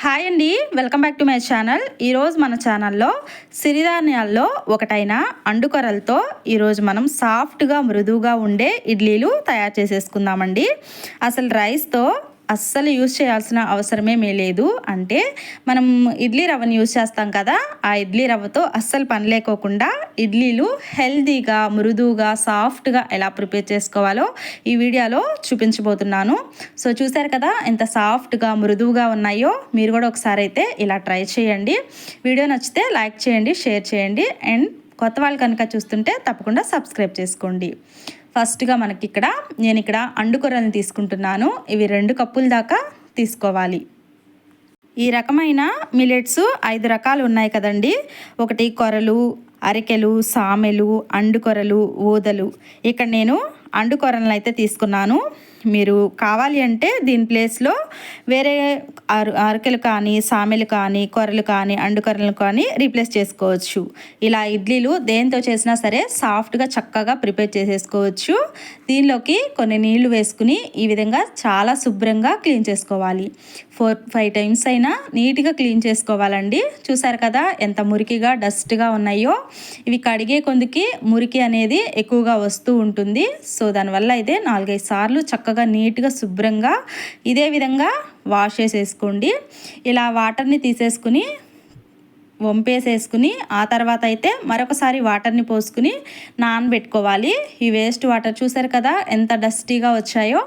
Hi అండి welcome back to my channel. ఈరోజు మన ఛానల్లో సిరిధాన్యాల్లో ఒకటైన అండుకొరలతో ఈరోజు మనం సాఫ్ట్గా మృదువుగా ఉండే ఇడ్లీలు తయారు చేసేసుకుందామండి. అసలు రైస్తో అస్సలు యూజ్ చేయాల్సిన అవసరమేమీ లేదు. అంటే మనం ఇడ్లీ రవ్వను యూజ్ చేస్తాం కదా ఆ ఇడ్లీ రవ్వతో అస్సలు పని లేకోకుండా ఇడ్లీలు హెల్తీగా మృదువుగా సాఫ్ట్గా ఎలా ప్రిపేర్ చేసుకోవాలో ఈ వీడియోలో చూపించబోతున్నాను. సో చూసారు కదా ఎంత సాఫ్ట్గా మృదువుగా ఉన్నాయో? మీరు కూడా ఒకసారి అయితే ఇలా ట్రై చేయండి. వీడియో నచ్చితే లైక్ చేయండి షేర్ చేయండి. అండ్ కొత్త వాళ్ళు కనుక చూస్తుంటే తప్పకుండా సబ్స్క్రైబ్ చేసుకోండి. ఫస్ట్గా మనకి ఇక్కడ నేను ఇక్కడ అండుకొరలను తీసుకుంటున్నాను. ఇవి రెండు కప్పుల దాకా తీసుకోవాలి. ఈ రకమైన మిలెట్స్ ఐదు రకాలు ఉన్నాయి కదండి. ఒకటి కొరలు అరికెలు సామెలు అండుకొరలు ఊదలు. ఇక్కడ నేను అండుకొరలను అయితే తీసుకున్నాను. మీరు కావాలి అంటే దీని ప్లేస్లో వేరే అర అరకెలు కానీ సామెలు కానీ కొర్రలు కానీ అండుకొరలు కానీ రీప్లేస్ చేసుకోవచ్చు. ఇలా ఇడ్లీలు దేంతో చేసినా సరే సాఫ్ట్గా చక్కగా ప్రిపేర్ చేసేసుకోవచ్చు. దీనిలోకి కొన్ని నీళ్ళు వేసుకుని ఈ విధంగా చాలా శుభ్రంగా క్లీన్ చేసుకోవాలి. ఫోర్ ఫైవ్ టైమ్స్ అయినా నీట్గా క్లీన్ చేసుకోవాలండి. చూసారు కదా ఎంత మురికిగా డస్ట్గా ఉన్నాయో? ఇవి కడిగే కొందుకి మురికి అనేది ఎక్కువగా వస్తూ ఉంటుంది. సో దానివల్ల అయితే నాలుగైదు సార్లు చక్క చక్కగా నీట్గా శుభ్రంగా ఇదే విధంగా వాష్ చేసేసుకోండి. ఇలా వాటర్ని తీసేసుకుని వంపేసేసుకుని ఆ తర్వాత అయితే మరొకసారి వాటర్ని పోసుకుని నానబెట్టుకోవాలి. ఈ వేస్ట్ వాటర్ చూసారు కదా ఎంత డస్టీగా వచ్చాయో.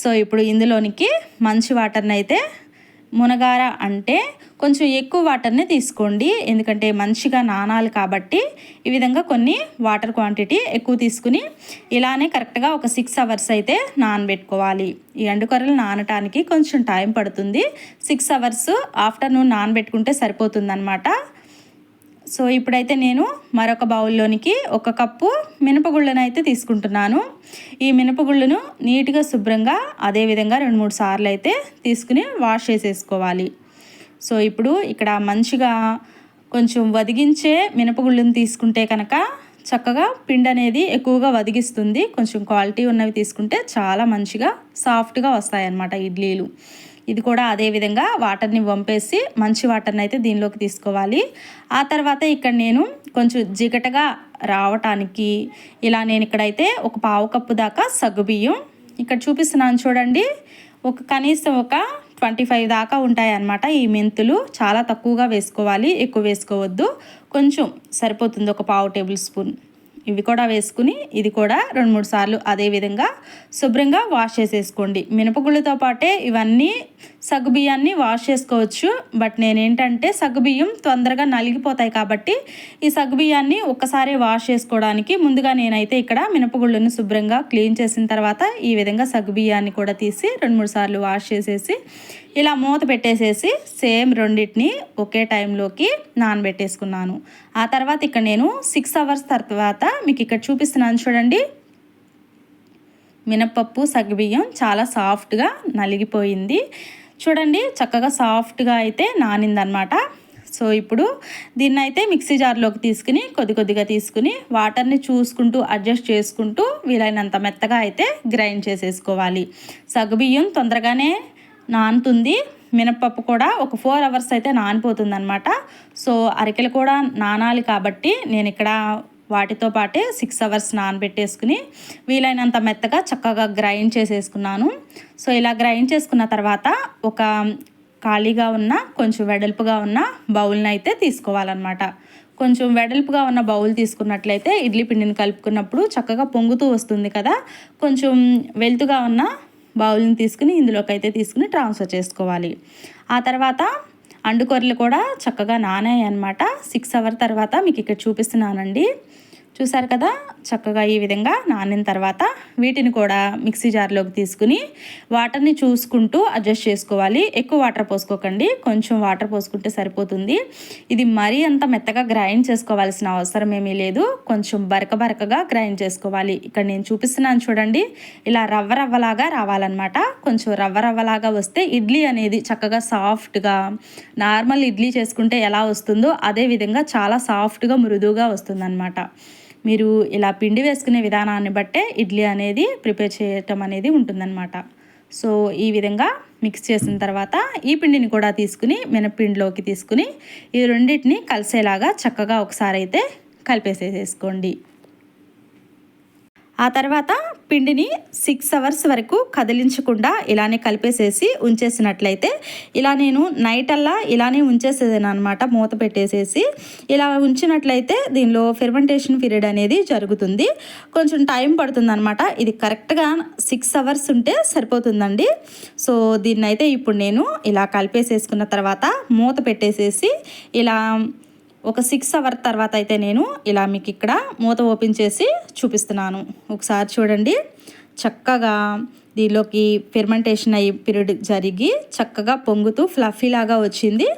సో ఇప్పుడు ఇందులోనికి మంచి వాటర్ని అయితే మునగార అంటే కొంచెం ఎక్కువ వాటర్ని తీసుకోండి. ఎందుకంటే మంచిగా నానాలి కాబట్టి ఈ విధంగా కొన్ని వాటర్ క్వాంటిటీ ఎక్కువ తీసుకుని ఇలానే కరెక్ట్గా ఒక సిక్స్ అవర్స్ అయితే నానబెట్టుకోవాలి. ఈ ఎండుకొరలు నానటానికి కొంచెం టైం పడుతుంది. సిక్స్ అవర్స్ ఆఫ్టర్నూన్ నానబెట్టుకుంటే సరిపోతుందన్నమాట. సో ఇప్పుడైతే నేను మరొక బౌల్లోనికి ఒక కప్పు మినపగుళ్ళను అయితే తీసుకుంటున్నాను. ఈ మినపగుళ్ళను నీట్గా శుభ్రంగా అదేవిధంగా రెండు మూడు సార్లు అయితే తీసుకుని వాష్ చేసేసుకోవాలి. సో ఇప్పుడు ఇక్కడ మంచిగా కొంచెం వదిగించే మినపగుళ్ళను తీసుకుంటే కనుక చక్కగా పిండి అనేది ఎక్కువగా వదిగిస్తుంది. కొంచెం క్వాలిటీ ఉన్నవి తీసుకుంటే చాలా మంచిగా సాఫ్ట్గా వస్తాయన్నమాట ఇడ్లీలు. ఇది కూడా అదే విధంగా వాటర్ని వంపేసి మంచి వాటర్ని అయితే దీనిలోకి తీసుకోవాలి. ఆ తర్వాత ఇక్కడ నేను కొంచెం జిగటగా రావటానికి ఇలా నేను ఇక్కడైతే ఒక పావు కప్పు దాకా సగ్గుబియ్యం ఇక్కడ చూపిస్తున్నాను చూడండి. ఒక కనీసం ఒక ట్వంటీ ఫైవ్ దాకా ఉంటాయి అన్నమాట ఈ మెంతులు. చాలా తక్కువగా వేసుకోవాలి ఎక్కువ వేసుకోవద్దు. కొంచెం సరిపోతుంది ఒక పావు టేబుల్ స్పూన్. ఇవి కూడా వేసుకుని ఇది కూడా రెండు మూడు సార్లు అదే విధంగా శుభ్రంగా వాష్ చేసేసుకోండి. మినపగుళ్ళతో పాటే ఇవన్నీ సగ్గుబియ్యాన్ని వాష్ చేసుకోవచ్చు. బట్ నేనేంటంటే సగ్గుబియ్యం తొందరగా నలిగిపోతాయి కాబట్టి ఈ సగ్గుబియ్యాన్ని ఒక్కసారి వాష్ చేసుకోవడానికి ముందుగా నేనైతే ఇక్కడ మినపగుళ్ళను శుభ్రంగా క్లీన్ చేసిన తర్వాత ఈ విధంగా సగ్గుబియ్యాన్ని కూడా తీసి రెండు మూడు సార్లు వాష్ చేసేసి ఇలా మూత పెట్టేసేసి సేమ్ రెండింటిని ఒకే టైంలోకి నానబెట్టేసుకున్నాను. ఆ తర్వాత ఇక్కడ నేను సిక్స్ అవర్స్ తర్వాత మీకు ఇక్కడ చూపిస్తున్నాను చూడండి. మినపప్పు సగ్గుబియ్యం చాలా సాఫ్ట్గా నలిగిపోయింది. చూడండి చక్కగా సాఫ్ట్గా అయితే నానిందనమాట. సో ఇప్పుడు దీన్ని అయితే మిక్సీ జార్లోకి తీసుకుని కొద్ది కొద్దిగా తీసుకుని వాటర్ని చూసుకుంటూ అడ్జస్ట్ చేసుకుంటూ వీలైనంత మెత్తగా అయితే గ్రైండ్ చేసేసుకోవాలి. సగ్గుబియ్యం తొందరగానే నానుతుంది. మినప్పప్పు కూడా ఒక ఫోర్ అవర్స్ అయితే నానిపోతుంది అనమాట సో అరికెలు కూడా నానాలి కాబట్టి నేను ఇక్కడ వాటితో పాటే సిక్స్ అవర్స్ నానబెట్టేసుకుని వీలైనంత మెత్తగా చక్కగా గ్రైండ్ చేసేసుకున్నాను. సో ఇలా గ్రైండ్ చేసుకున్న తర్వాత ఒక ఖాళీగా ఉన్న కొంచెం వెడల్పుగా ఉన్న బౌల్ని అయితే తీసుకోవాలన్నమాట. కొంచెం వెడల్పుగా ఉన్న బౌల్ తీసుకున్నట్లయితే ఇడ్లీ పిండిని కలుపుకున్నప్పుడు చక్కగా పొంగుతూ వస్తుంది కదా. కొంచెం వెలుతుగా ఉన్న బౌల్ని తీసుకుని ఇందులోకి అయితే తీసుకుని ట్రాన్స్ఫర్ చేసుకోవాలి. ఆ తర్వాత అండుకొరలు కూడా చక్కగా నానాయి అనమాట సిక్స్ అవర్ తర్వాత మీకు ఇక్కడ చూపిస్తున్నానండి. చూసారు కదా? చక్కగా ఈ విధంగా నానిన తర్వాత వీటిని కూడా మిక్సీ జార్లోకి తీసుకుని వాటర్ని చూసుకుంటూ అడ్జస్ట్ చేసుకోవాలి. ఎక్కువ వాటర్ పోసుకోకండి. కొంచెం వాటర్ పోసుకుంటే సరిపోతుంది. ఇది మరీ అంత మెత్తగా గ్రైండ్ చేసుకోవాల్సిన అవసరం ఏమీ లేదు. కొంచెం బరక బరకగా గ్రైండ్ చేసుకోవాలి. ఇక్కడ నేను చూపిస్తున్నాను చూడండి. ఇలా రవ్వ రవ్వలాగా రావాలన్నమాట. కొంచెం రవ్వ రవ్వలాగా వస్తే ఇడ్లీ అనేది చక్కగా సాఫ్ట్గా నార్మల్ ఇడ్లీ చేసుకుంటే ఎలా వస్తుందో అదే విధంగా చాలా సాఫ్ట్గా మృదువుగా వస్తుందన్నమాట. మీరు ఇలా పిండి వేసుకునే విధానాన్ని బట్టే ఇడ్లీ అనేది ప్రిపేర్ చేయటం అనేది ఉంటుందన్నమాట. సో ఈ విధంగా మిక్స్ చేసిన తర్వాత ఈ పిండిని కూడా తీసుకుని మినపిండిలోకి తీసుకుని ఈ రెండింటిని కలిసేలాగా చక్కగా ఒకసారి అయితే కలిపేసేసేసుకోండి. ఆ తర్వాత పిండిని సిక్స్ అవర్స్ వరకు కదిలించకుండా ఇలానే కలిపేసేసి ఉంచేసినట్లయితే ఇలా నేను నైట్ అల్లా ఇలానే ఉంచేసేదాను అనమాట మూత పెట్టేసేసి ఇలా ఉంచినట్లయితే దీనిలో ఫెర్మెంటేషన్ పీరియడ్ అనేది జరుగుతుంది. కొంచెం టైం పడుతుంది అనమాట ఇది కరెక్ట్గా సిక్స్ అవర్స్ ఉంటే సరిపోతుందండి. సో దీన్నైతే ఇప్పుడు నేను ఇలా కలిపేసేసుకున్న తర్వాత మూత పెట్టేసేసి ఇలా ఒక సిక్స్ అవర్ తర్వాత అయితే నేను ఇలా మీకు ఇక్కడ మూత ఓపెన్ చేసి చూపిస్తున్నాను. ఒకసారి చూడండి. చక్కగా దీనిలోకి ఫెర్మెంటేషన్ అయ్యి పీరియడ్ జరిగి చక్కగా పొంగుతూ ఫ్లఫీ లాగా వచ్చింది.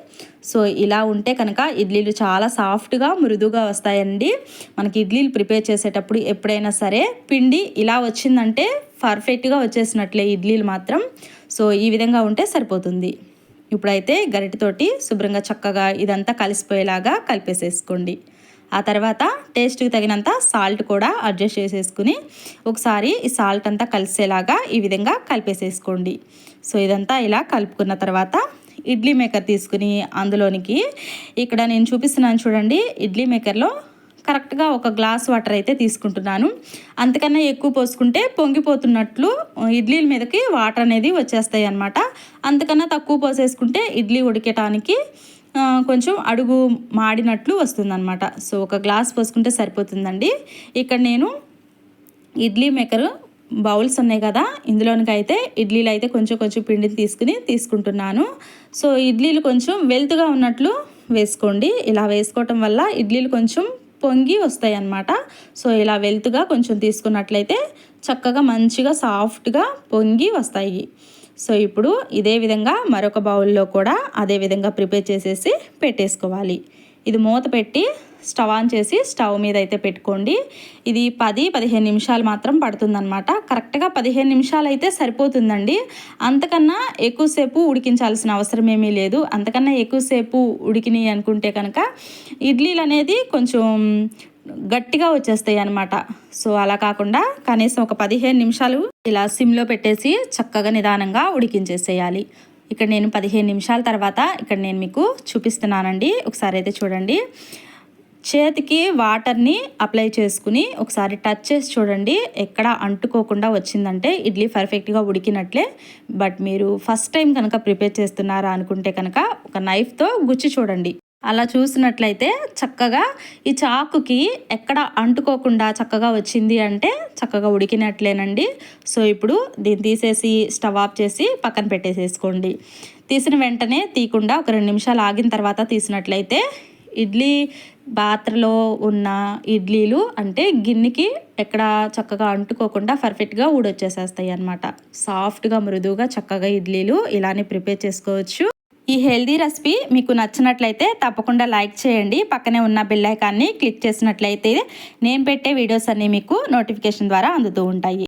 సో ఇలా ఉంటే కనుక ఇడ్లీలు చాలా సాఫ్ట్గా మృదుగా వస్తాయండి. మనకి ఇడ్లీలు ప్రిపేర్ చేసేటప్పుడు ఎప్పుడైనా సరే పిండి ఇలా వచ్చిందంటే పర్ఫెక్ట్గా వచ్చేసినట్లే ఇడ్లీలు మాత్రం. సో ఈ విధంగా ఉంటే సరిపోతుంది. ఇప్పుడైతే గరిటతోటి శుభ్రంగా చక్కగా ఇదంతా కలిసిపోయేలాగా కలిపేసేసుకోండి. ఆ తర్వాత టేస్ట్కి తగినంత సాల్ట్ కూడా అడ్జస్ట్ చేసేసుకుని ఒకసారి ఈ సాల్ట్ అంతా కలిసేలాగా ఈ విధంగా కలిపేసేసుకోండి. సో ఇదంతా ఇలా కలుపుకున్న తర్వాత ఇడ్లీ మేకర్ తీసుకుని అందులోనికి ఇక్కడ నేను చూపిస్తున్నాను చూడండి ఇడ్లీ మేకర్లో కరెక్ట్గా ఒక గ్లాస్ వాటర్ అయితే తీసుకుంటున్నాను. అంతకన్నా ఎక్కువ పోసుకుంటే పొంగిపోతున్నట్లు ఇడ్లీల మీదకి వాటర్ అనేది వచ్చేస్తాయి అనమాట అంతకన్నా తక్కువ పోసేసుకుంటే ఇడ్లీ ఉడికటానికి కొంచెం అడుగు మాడినట్లు వస్తుందన్నమాట. సో ఒక గ్లాస్ పోసుకుంటే సరిపోతుందండి. ఇక్కడ నేను ఇడ్లీ మేకరు బౌల్స్ ఉన్నాయి కదా ఇందులోనికి అయితే ఇడ్లీలు అయితే కొంచెం కొంచెం పిండిని తీసుకుని తీసుకుంటున్నాను. సో ఇడ్లీలు కొంచెం వెల్త్గా ఉన్నట్లు వేసుకోండి. ఇలా వేసుకోవటం వల్ల ఇడ్లీలు కొంచెం పొంగి వస్తాయి అన్నమాట సో ఇలా వెల్త్గా కొంచెం తీసుకున్నట్లయితే చక్కగా మంచిగా సాఫ్ట్గా పొంగి వస్తాయి. సో ఇప్పుడు ఇదే విధంగా మరొక బౌల్లో కూడా అదే విధంగా ప్రిపేర్ చేసేసి పెట్టేసుకోవాలి. ఇది మూత పెట్టి స్టవ్ ఆన్ చేసి స్టవ్ మీద అయితే పెట్టుకోండి. ఇది పది పదిహేను నిమిషాలు మాత్రం పడుతుందన్నమాట. కరెక్ట్గా పదిహేను నిమిషాలు అయితే సరిపోతుందండి. అంతకన్నా ఎక్కువసేపు ఉడికించాల్సిన అవసరం ఏమీ లేదు. అంతకన్నా ఎక్కువసేపు ఉడికినాయి అనుకుంటే కనుక ఇడ్లీలు అనేది కొంచెం గట్టిగా వచ్చేస్తాయి అనమాట సో అలా కాకుండా కనీసం ఒక పదిహేను నిమిషాలు ఇలా సిమ్లో పెట్టేసి చక్కగా నిదానంగా ఉడికించేసేయాలి. ఇక్కడ నేను పదిహేను నిమిషాల తర్వాత ఇక్కడ నేను మీకు చూపిస్తున్నానండి. ఒకసారి అయితే చూడండి. చేతికి వాటర్ని అప్లై చేసుకుని ఒకసారి టచ్ చేసి చూడండి. ఎక్కడ అంటుకోకుండా వచ్చిందంటే ఇడ్లీ పర్ఫెక్ట్గా ఉడికినట్లే. బట్ మీరు ఫస్ట్ టైం కనుక ప్రిపేర్ చేస్తున్నారా అనుకుంటే కనుక ఒక నైఫ్తో గుచ్చి చూడండి. అలా చూసినట్లయితే చక్కగా ఈ చాకుకి ఎక్కడ అంటుకోకుండా చక్కగా వచ్చింది అంటే చక్కగా ఉడికినట్లేనండి. సో ఇప్పుడు దీన్ని తీసేసి స్టవ్ ఆఫ్ చేసి పక్కన పెట్టేసేసుకోండి. తీసిన వెంటనే తీయకుండా ఒక రెండు నిమిషాలు ఆగిన తర్వాత తీసినట్లయితే ఇడ్లీ పాత్రలో ఉన్న ఇడ్లీలు అంటే గిన్నెకి ఎక్కడ చక్కగా అంటుకోకుండా పర్ఫెక్ట్గా ఊడొచ్చేసేస్తాయి అనమాట సాఫ్ట్గా మృదువుగా చక్కగా ఇడ్లీలు ఇలానే ప్రిపేర్ చేసుకోవచ్చు. ఈ హెల్దీ రెసిపీ మీకు నచ్చినట్లయితే తప్పకుండా లైక్ చేయండి. పక్కనే ఉన్న బెల్ ఐకాన్ని క్లిక్ చేసినట్లయితే నేను పెట్టే వీడియోస్ అన్నీ మీకు నోటిఫికేషన్ ద్వారా అందుతూ ఉంటాయి.